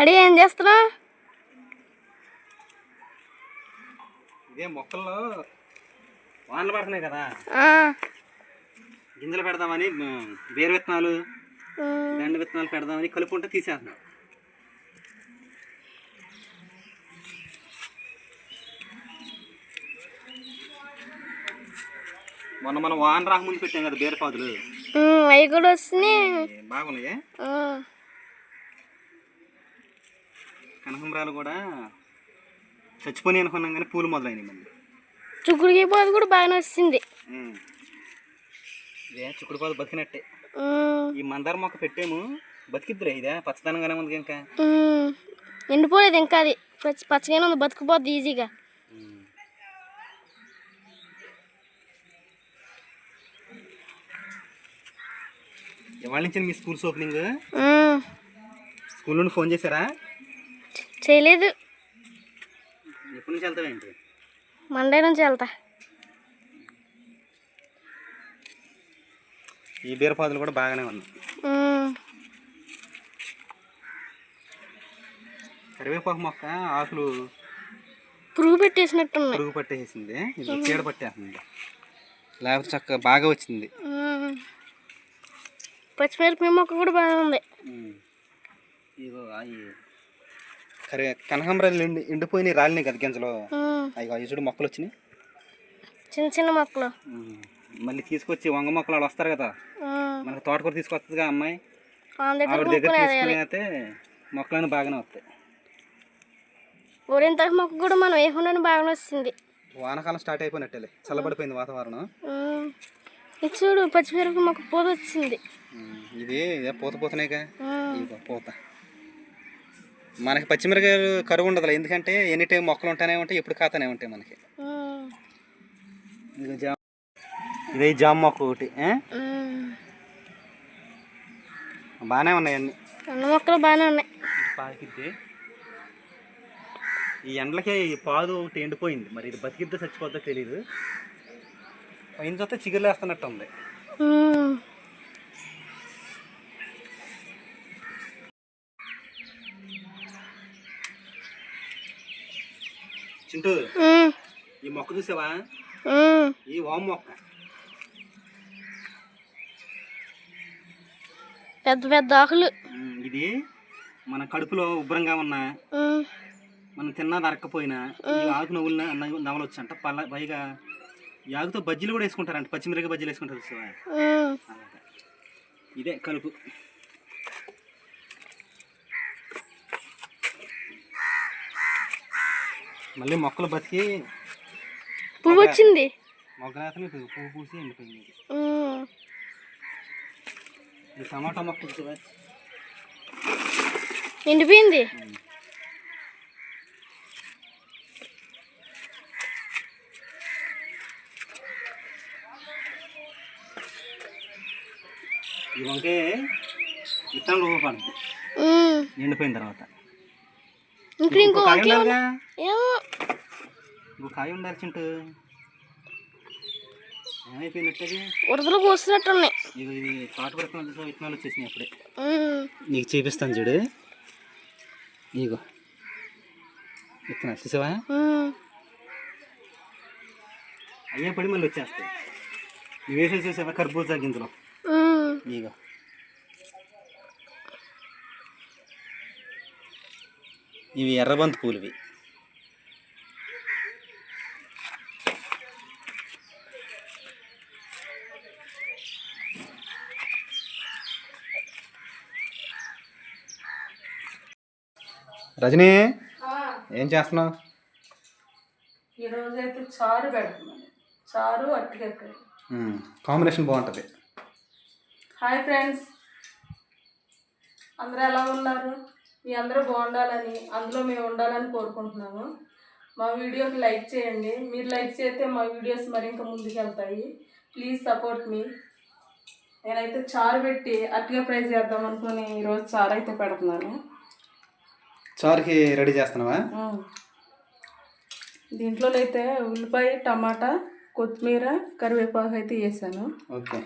అడి ఏం చేస్తున్నావు? ఇదే మొక్కల్లో వానలు పడుతున్నాయి కదా. గింజలు పెడదామని బేరు విత్తనాలు దండ విత్తనాలు పెడదామని కలుపు ఉంటే తీసేస్తున్నాం. మొన్న మనం వాన రాకముందు పెట్టాం కదా బీరపాదులు. అవి కూడా వస్తున్నాయి. బాగున్నాయి? కనకంబరాలు కూడా చచ్చిపోయి అనుకున్నాం కానీ పూలు మొదలైనవి మళ్ళీ. చుక్కుడికి పోదు కూడా బాగానే వచ్చింది. ఇదే చిక్కుడు పాదు బతికినట్టే. ఈ మందార మొక్క పెట్టాము బతికిద్దురే ఇదే పచ్చదనంగానే ఉంది ఇంకా ఎండిపోలేదు ఇంకా అది. పచ్చి పచ్చగానే ఉంది బతుకుపోద్ది ఈజీగా. ఇవాళ నుంచి మీ స్కూల్స్ ఓపెనింగ్? స్కూల్ నుండి ఫోన్ చేశారా? చేయలేదు. ఎప్పటి నుంచి వెళ్తావేంటి మండే నుంచి వెళ్తా. ఈ బీరపాదులు కూడా బాగానే ఉన్నాయి. కరివేపాకు మొక్క ఆకులు పురుగు పెట్టేసినట్టున్నాయి. పురుగు పట్టేసింది. ఇది చీడ పట్టేస్తుంది. లేకపోతే చక్కగా బాగా వచ్చింది. పచ్చిమిరపకాయ మొక్క కూడా బాగానే ఉంది ఇగో కరి కనకాంబరాలు ఎండి ఎండిపోయినాయి రాలినాయి కదా గింజలు. అవి అవి చూడు మొక్కలు వచ్చినాయి. చిన్న చిన్న మొక్కలు. మళ్ళీ తీసుకొచ్చి వంగ మొక్కలు వాళ్ళు వస్తారు కదా. మనకు తోటకూర తీసుకొస్తుందిగా అమ్మాయి. వాళ్ళ దగ్గర ఆవిడ దగ్గర మొక్కలు తీసుకుని అయితే మొక్కలను బాగానే వస్తాయి. ఊరింతకు మొక్క కూడా మనం వేయకుండా బాగానే వస్తుంది. వానాకాలం స్టార్ట్ అయిపోయినట్టేలే. చల్లబడిపోయింది వాతావరణం. ఇది చూడు పచ్చిమిరపకాయ మొక్క పూత వచ్చింది ఇది ఇదే పూత పూతనేగా. ఇదిగో పూత. మనకి పచ్చిమిరకాయలు కరువు ఉండదు ఎందుకంటే ఎనీ టైం మొక్కలు ఉంటానే ఉంటాయి ఎప్పుడు కాతనే ఉంటాయి మనకి. ఇది జామ ఇదే జామ మొక్క ఒకటి. బాగానే ఉన్నాయి అన్ని. అన్న మొక్కలు బాగానే ఉన్నాయి. పాకిద్ది ఈ ఎండలకే ఈ పాదు ఒకటి ఎండిపోయింది. మరి ఇది బతికిద్దో చచ్చిపోద్దో తెలియదు పైన చూస్తే చిగురు వేస్తున్నట్టు ఉంది చింటూ ఈ మొక్క చూసావా? ఈ వాము మొక్క. పెద్ద పెద్ద ఆకులు. ఇది మన కడుపులో ఉబ్బరంగా ఉన్న మనం తిన్నది అరక్కపోయినా ఈ ఆకు నవ్వులు నవలొచ్చు అంట పల్ల పైగా ఈ ఆకుతో బజ్జీలు కూడా వేసుకుంటారంట. పచ్చిమిరపకాయ బజ్జీలు వేసుకుంటారు చూసావా. ఇదే కలుపు. మళ్ళీ మొక్కలు బతికి పువ్వు వచ్చింది. పువ్వు పూసి ఎండిపోయింది. ఇది. టమాటా మొక్క ఎండిపోయింది. ఈ విత్తనం ఎండిపోయిన తర్వాత. ఇంకా ఇంకో కాయ ఉండాలి చింటూ ఏమైపోయినట్టది ఇవి విత్తనాలు వచ్చేసినాయి అప్పుడే. నీకు చూపిస్తాను చూడు. ఇగో. విత్తనాలు చూసావా? అయ్యే పడి మళ్ళీ వచ్చేస్తాయి. ఇవి వేసేసి చూసావా? కర్బూజా గింజలు. ఇగో. ఇవి ఎర్రబంతి పూలువి. రజనీ ఏం చేస్తున్నావు? ఈరోజు అయితే చారు పెడుతున్నాను. చారు అట్టికక్కడి కాంబినేషన్ బాగుంటుంది. Hi friends. అందరూ ఎలా ఉన్నారు? మీ అందరూ బాగుండాలని అందులో మేము ఉండాలని కోరుకుంటున్నాము. మా వీడియోకి లైక్ చేయండి. మీరు లైక్ చేస్తే మా వీడియోస్ మరి ఇంకా ముందుకు వెళ్తాయి ప్లీజ్ సపోర్ట్ మీ. నేనైతే చారు పెట్టి అట్టిగా ఫ్రై చేద్దాం అనుకుని ఈరోజు చారు అయితే పెడుతున్నాను. చారుకి రెడీ చేస్తున్నావా? దీంట్లోనైతే ఉల్లిపాయ టమాటా కొత్తిమీర కరివేపాకు అయితే వేసాను. ఓకే.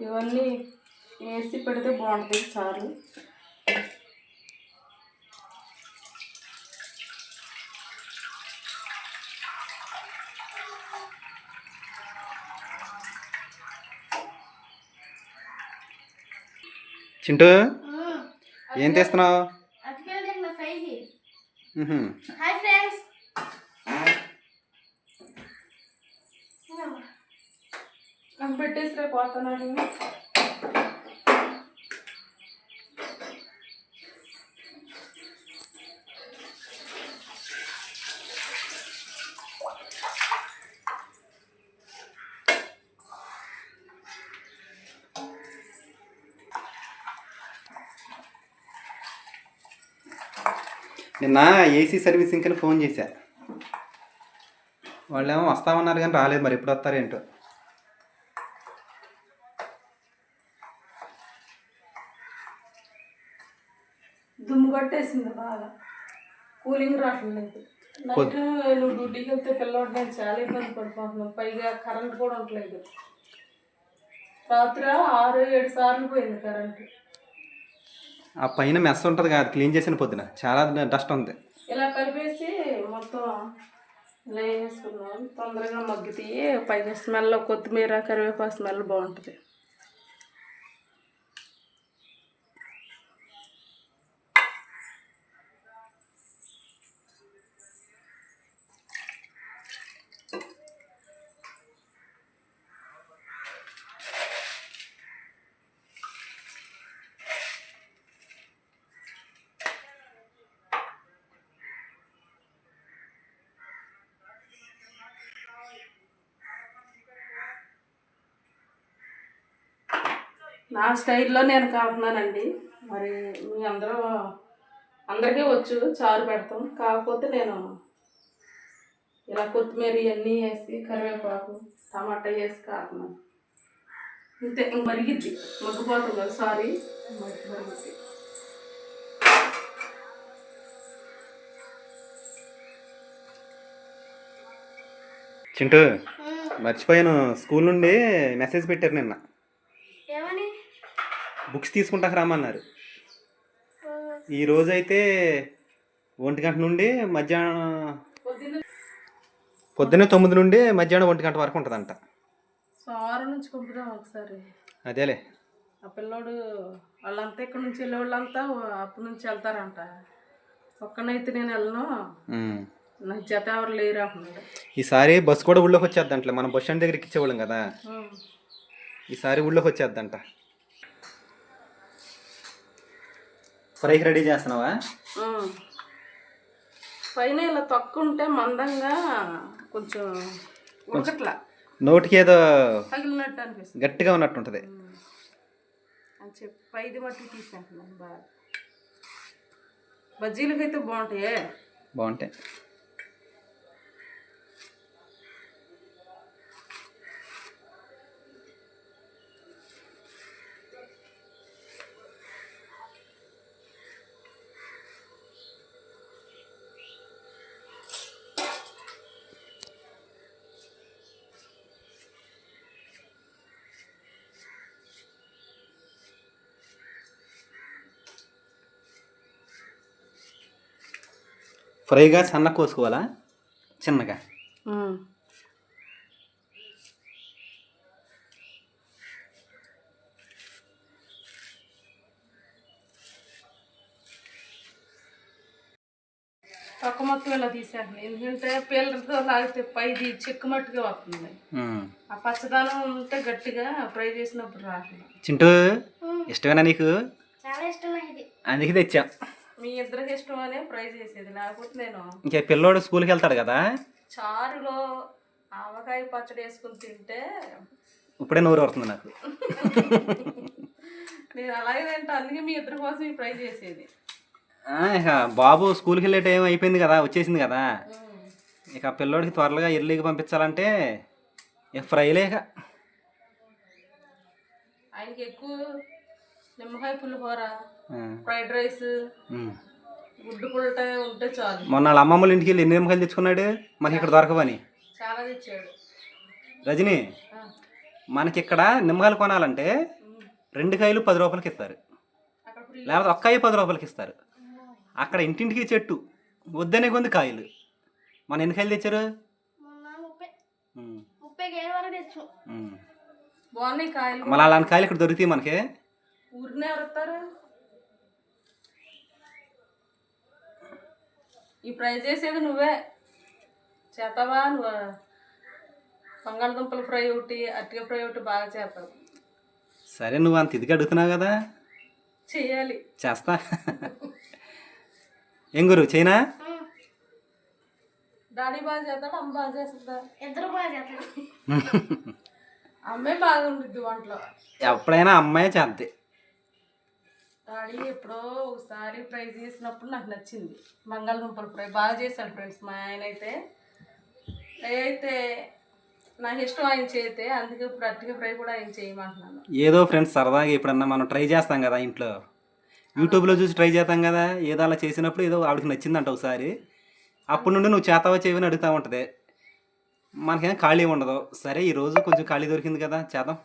ఇవన్నీ వేసి పెడితే బాగుంటుంది చారు. చింటూ? ఏం తీస్తున్నావు అటుకెళ్ళి ఫ్రైకి మ్హూ. హాయ్ ఫ్రెండ్స్ నాకు పెట్టేసి రేపు పోతున్నాడు నిన్న ఏసీ సర్వీసింగ్ అని ఫోన్ చేశా. వాళ్ళేమో వస్తామన్నారు కానీ రాలేదు మరి ఎప్పుడు వస్తారేంటో దుమ్ము పట్టేసింది బాగా. కూలింగ్ రావట్లేదు నైట్ నువ్వు డ్యూటీకి వెళ్తే పిల్లవాడు నేను చాలా ఇబ్బంది పడిపోతున్నాను. పైగా కరెంట్ కూడా ఉండట్లేదు. రాత్రి ఆరు ఏడు సార్లు పోయింది కరెంట్. ఆ పైన మెస్ ఉంటుంది కదా క్లీన్ చేసిన పొద్దున. చాలా డస్ట్ ఉంది. ఇలా కలిపేసి మొత్తం ఇలా వేసుకున్నాం తొందరగా మగ్గితే పైగా స్మెల్ కొత్తిమీర కరివేపాకు స్మెల్ బాగుంటుంది. నా స్టైల్లో నేను కాకున్నానండి మరి మీ అందరూ అందరికీ వచ్చు చారు పెడతాం. కాకపోతే నేను ఇలా కొత్తిమీర ఇవన్నీ వేసి కరివేపాకు టమాటా వేసి కాకున్నాను. అంతే ఇంక మరిగిద్ది. మగ్గిపోతుంది కదా సారీ. మగ్గి మరిగిద్ది చింటూ మర్చిపోయాను. స్కూల్ నుండి మెసేజ్ పెట్టారు నిన్న. బుక్స్ తీసుకుంటాక రమ్మన్నారు. ఈ రోజు అయితే ఒంటి గంట నుండి మధ్యాహ్నం పొద్దున్న తొమ్మిది నుండి మధ్యాహ్నం ఒంటి గంట వరకు ఉంటుందంట. సోమవారం నుంచి పంపుదాం ఒకసారి. అదేలే. ఆ పిల్లోడు వాళ్ళంతా ఇక్కడ నుంచి వెళ్ళే వాళ్ళంతా అప్పటి నుంచి వెళ్తారంట. ఒక్కనైతే నేను వెళ్ళను. నాకు జత ఎవరు లేరు అంటున్నాడు. ఈసారి బస్సు కూడా ఊళ్ళోకి వచ్చేద్దంటలే. మనం బస్ స్టాండ్ దగ్గరికి ఇచ్చేవాళ్ళం కదా. ఈసారి ఊళ్ళోకి వచ్చేద్దంట. ఫ్రైకి రెడీ చేస్తున్నావా. పైన ఇలా తక్కువ ఉంటే మందంగా కొంచెం ఉడకట్లా. నోటికి ఏదో తగిలినట్టు అనిపిస్తుంది. గట్టిగా ఉన్నట్టు ఉంటుంది అని చెప్పి పైది మట్టి తీసేస్తున్నాను బాగా. బజ్జీలకైతే బాగుంటాయే? బాగుంటాయి. ఫ్రైగా సన్న కోసుకోవాలా? చిన్నగా? ఉం. తొక్క మొత్తం ఇలా తీసేస్తాను ఎందుకంటే పిల్లలతో లాగితే పైది చెక్కు మట్టుగా వస్తుంది. ఆ పచ్చదనం ఉంటే గట్టిగా ఫ్రై చేసినప్పుడు రావట్లేదు చింటూ ఇష్టమేనా నీకు? చాలా ఇష్టం నాకు ఇది అందుకే తెచ్చాం. మీ ఇద్దరికి ఇష్టమనే ఫ్రై చేసేది లేకపోతే నేను ఇంకే పిల్లోడు స్కూల్కి వెళ్తాడు కదా? చారులో ఆవకాయ పచ్చడి వేసుకుని తింటే ఇప్పుడే నోరు వస్తుంది నాకు. నేను అలాగే తింటా అందుకే మీ ఇద్దరి కోసం ఈ ఫ్రై చేసేది. ఆ, ఇక బాబు స్కూల్కి వెళ్ళే టైం అయిపోయింది కదా వచ్చేసింది కదా. ఇక ఆ పిల్లోడికి త్వరగా ఎర్లీకి పంపించాలంటే ఇక ఫ్రైలే ఇక. ఆయనకి ఎక్కువ నిమ్మకాయ పులిహోర ఆ, ఫ్రైడ్ రైస్ ఉమ్. గుడ్డు పుల్ట ఉంటే చాలు. మొన్న వాళ్ళ అమ్మమ్మల ఇంటికి వెళ్ళి ఎన్ని నిమ్మకాయలు తెచ్చుకున్నాడు? మనకి ఇక్కడ దొరకవని. చాలా తెచ్చాడు. రజని మనకి ఇక్కడ నిమ్మకాయలు కొనాలంటే రెండు కాయలు పది రూపాయలకి ఇస్తారు. లేకపోతే ఒక్కాయ పది రూపాయలకి ఇస్తారు. అక్కడ ఇంటింటికి చెట్టు వద్దనే కొంది కాయలు. మన ఎన్ని కాయలు తెచ్చారు? మళ్ళీ అలాంటి కాయలు ఇక్కడ దొరుకుతాయి మనకి ఊరినే ఎవరుతారు ఈ ఫ్రై చేసేది నువ్వే చేస్తావా నువ్వు బంగాళదుంపల ఫ్రై ఒకటి అరటిక ఫ్రై ఒకటి బాగా చేస్తావు సరే నువ్వు అంత ఇదిగా అడుగుతున్నావు కదా చెయ్యాలి చేస్తా ఏం గురు చైనా డాడీ బాగా చేస్తాడు అమ్మ బాగా చేస్తుందా ఇద్దరు బాగా చేస్తారు అమ్మే బాగా ఉండిద్ది వంటలో ఎప్పుడైనా అమ్మాయి చేద్ది డాడీ ఎప్పుడో ఒకసారి ఫ్రై చేసినప్పుడు నాకు నచ్చింది. బంగాళదుంపల ఫ్రై బాగా చేశాడు ఫ్రెండ్స్ మా ఆయన అయితే అయితే నాకు ఇష్టం ఆయన చేస్తే అందుకే ఇప్పుడు అట్టిగా ఫ్రై కూడా ఆయన చేయమంటున్నాను. ఏదో ఫ్రెండ్స్ సరదాగా ఎప్పుడన్నా మనం ట్రై చేస్తాం కదా ఇంట్లో. యూట్యూబ్లో చూసి ట్రై చేస్తాం కదా ఏదో అలా చేసినప్పుడు ఏదో ఆవిడకి నచ్చిందంట ఒకసారి. అప్పటి నుండి నువ్వు చేతావా చేయవని అడుగుతూ ఉంటుంది. మనకేం ఖాళీ ఉండదు. సరే ఈరోజు కొంచెం ఖాళీ దొరికింది కదా చేద్దాం.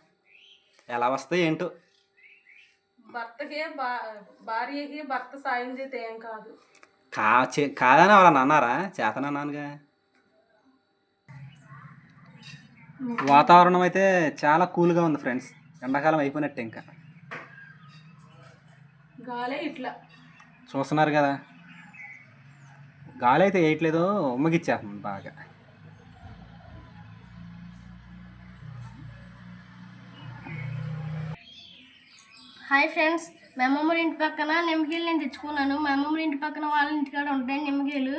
ఎలా వస్తాయి ఏంటో. భర్తకి భార్యకి భర్త సాయం చేస్తే ఏం కాదు. కా కాదని వాళ్ళని అన్నారా? చేతనన్నానుగా వాతావరణం అయితే చాలా కూల్గా ఉంది ఫ్రెండ్స్. ఎండాకాలం అయిపోయినట్టే ఇంకా. గాలే ఇట్లా. చూస్తున్నారు కదా. గాలి అయితే వేయట్లేదు ఉమ్మగిచ్చేస్తుంది బాగా. హాయ్ ఫ్రెండ్స్ మా అమ్మమ్మ ఇంటి పక్కన నిమ్మకాయలు నేను తెచ్చుకున్నాను. మా అమ్మమ్మ ఇంటి పక్కన వాళ్ళ ఇంటికాడ ఉంటాయి నిమ్మకాయలు.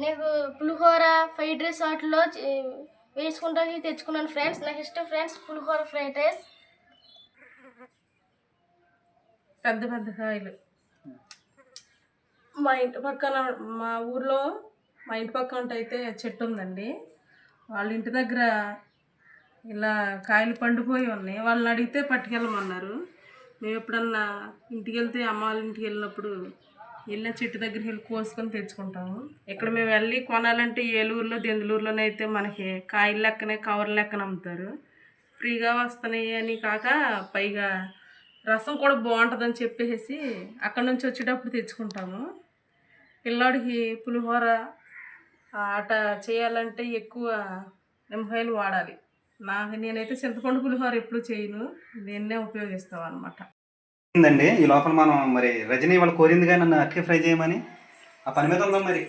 నీకు పులిహోర ఫ్రైడ్ రైస్ వాటిలో చే- వేసుకుంటానికి తెచ్చుకున్నాను ఫ్రెండ్స్. నాకు ఇష్టం ఫ్రెండ్స్ పులిహోర ఫ్రైడ్ రైస్. పెద్ద పెద్ద కాయలు. మా ఇంటి పక్కన మా ఊర్లో మా ఇంటి పక్కన అయితే చెట్టు ఉందండి. వాళ్ళ ఇంటి దగ్గర ఇలా కాయలు పండిపోయి ఉన్నాయి. వాళ్ళని అడిగితే పట్టుకెళ్ళమన్నారు. మేము ఎప్పుడన్నా ఇంటికి వెళ్తే అమ్మ వాళ్ళ ఇంటికి వెళ్ళినప్పుడు వెళ్ళిన చెట్టు దగ్గరికి వెళ్ళి కోసుకొని తెచ్చుకుంటాము. ఇక్కడ మేము వెళ్ళి కొనాలంటే ఏలూరులో దెందులూరులోనే అయితే మనకి కాయలు లెక్కనే కవర్ లెక్కన అమ్ముతారు. ఫ్రీగా వస్తున్నాయి అని కాక పైగా రసం కూడా బాగుంటుందని చెప్పేసి అక్కడ నుంచి వచ్చేటప్పుడు తెచ్చుకుంటాము. పిల్లాడికి పులిహోర ఆట చేయాలంటే ఎక్కువ నిమ్మకాయలు వాడాలి. నాకు నేనైతే చింతపండు పులిహోర ఎప్పుడు చేయను. దీన్నే ఉపయోగిస్తాం అనమాట ఉందండి ఈ లోపల మనం మరి రజనీ వాళ్ళు కోరిందిగా నన్ను అట్కే ఫ్రై చేయమని? ఆ పని మీద ఉందాం మరి.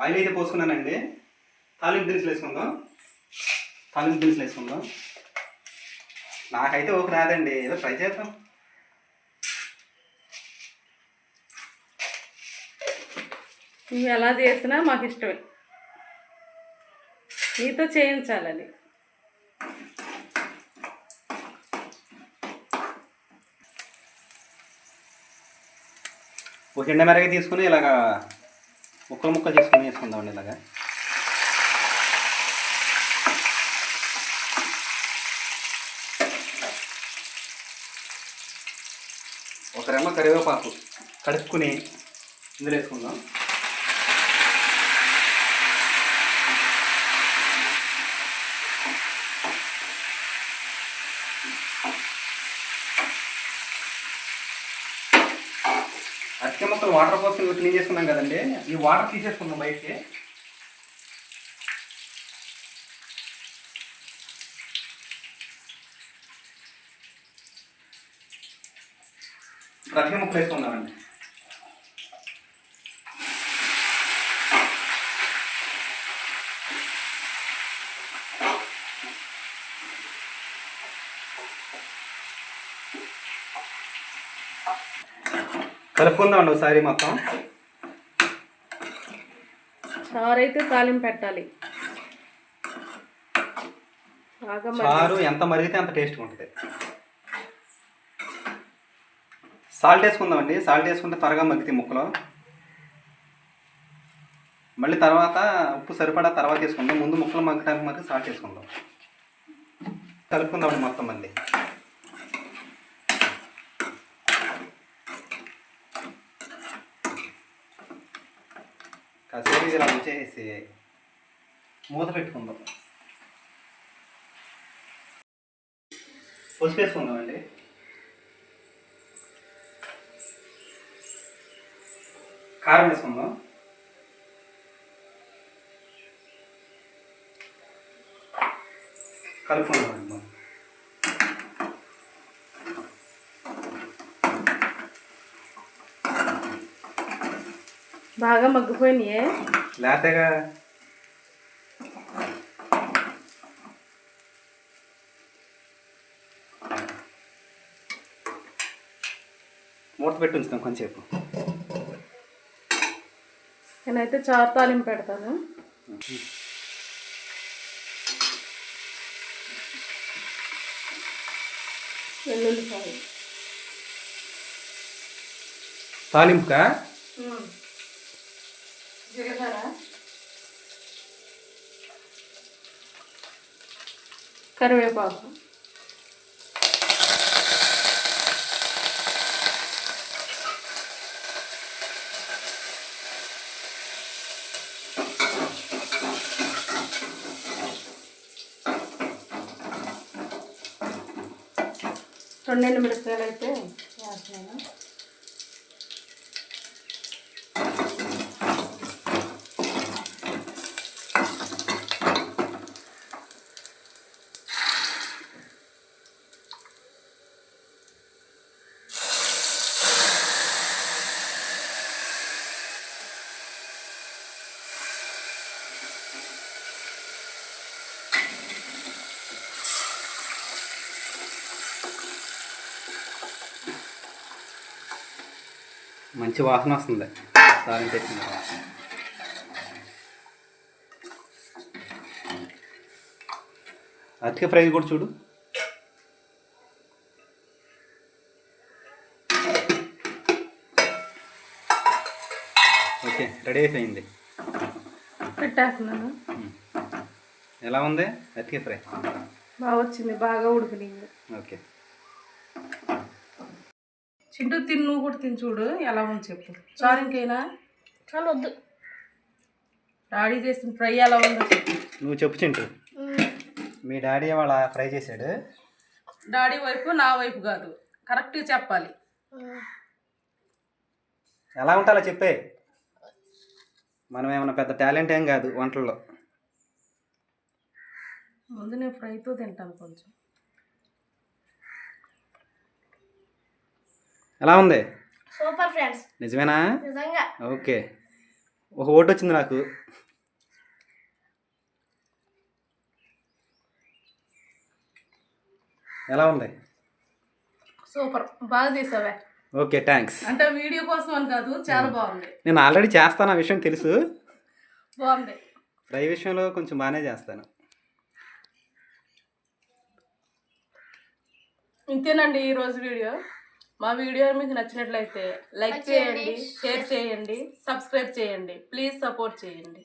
ఆయిల్ అయితే పోసుకున్నానండి. తాలింపు దినుసులు వేసుకుందాం. తాలింపు దినుసులు వేసుకుందాం. నాకైతే ఒక రాదండి. ఏదో ట్రై చేద్దాం. నువ్వు ఎలా చేసినా మాకు ఇష్టమే నీతో చేయించాలని. ఒక ఎండ మెరగ తీసుకుని ఇలాగా ముక్కలు ముక్కలు చేసుకుని వేసుకుందామండి ఇలాగా. ఒక రెమ్మ కరివేపాకు కడుక్కుని ఇందులో వేసుకుందాం. అరటి మొక్కలు వాటర్ పోసుకుని క్లీన్ చేసుకున్నాం కదండి. ఈ వాటర్ తీసేసుకున్నాం బయటికి. రతిక ముక్కలు వేసుకున్నామండి కలుపుకుందామండి ఒకసారి మొత్తం. చారు అయితే తాలింపు పెట్టాలి. చారు ఎంత మరిగితే అంత టేస్ట్గా ఉంటుంది. సాల్ట్ వేసుకుందామండి సాల్ట్ వేసుకుంటే త్వరగా మగ్గితే ముక్కలు. మళ్ళీ తర్వాత ఉప్పు సరిపడా తర్వాత వేసుకుందాం. ముందు ముక్కలు మగ్గడానికి మరి సాల్ట్ వేసుకుందాం. కలుపుకుందామండి మొత్తం మళ్ళీ. కాసేపు ఇది ఇలా ఉంచేసి మూత పెట్టుకుందాం. పసుపు వేసుకుందామండి కారం వేసుకుందాం. కలుపుకుందామండి మనం. బాగా మగ్గిపోయినాయే. లేతగా మూత పెట్టి ఉంచుతాం కొంచెంసేపు. నేనైతే చారు తాలింపు పెడతాను. వెల్లుల్లిపాయ తాలింపుకా? కరివేపాకు. రెండు మిరపకాయలు అయితే మంచి వాసన వస్తుంది. తాలింపు పెట్టిన తర్వాత. అతిక ఫ్రై కూడా చూడు. ఓకే రెడీ అయిపోయింది. పెట్టేస్తున్నాను. ఎలా ఉంది? అతిక ఫ్రై? బాగా వచ్చింది బాగా ఉడికినాయి ఓకే. చింటూ తిని నువ్వు కూడా తిని చూడు ఎలా ఉంది చెప్పు. చారు ఇంకైనా? చాలా వద్దు డాడీ చేసిన ఫ్రై ఎలా ఉందో చెప్పు. నువ్వు చెప్పు చింటూ. మీ డాడీ వాళ్ళ ఫ్రై చేశాడు. డాడీ వైపు నా వైపు కాదు. కరెక్ట్గా చెప్పాలి. ఎలా ఉంటే అలా చెప్పే. మనం ఏమన్నా పెద్ద టాలెంట్ ఏం కాదు వంటల్లో. ముందు నేను ఫ్రైతో తింటాను కొంచెం. ఎలా ఉంది? Super friends. నిజమేనా? నిజంగా. ఓకే. ఒక ఓటు వచ్చింది నాకు. ఎలా ఉంది? సూపర్. బాగా చేసావే. ఓకే థ్యాంక్స్ అంటే వీడియో కోసం అని కాదు చాలా బాగుంది. నేను ఆల్రెడీ చేస్తాను ఆ విషయం తెలుసు. బాగుంది. ఫ్రై విషయంలో కొంచెం బాగానే చేస్తాను. ఇంతేనండి ఈరోజు వీడియో. మా వీడియో మీకు నచ్చినట్లయితే లైక్ చేయండి. షేర్ చేయండి సబ్స్క్రైబ్ చేయండి. ప్లీజ్ సపోర్ట్ చేయండి.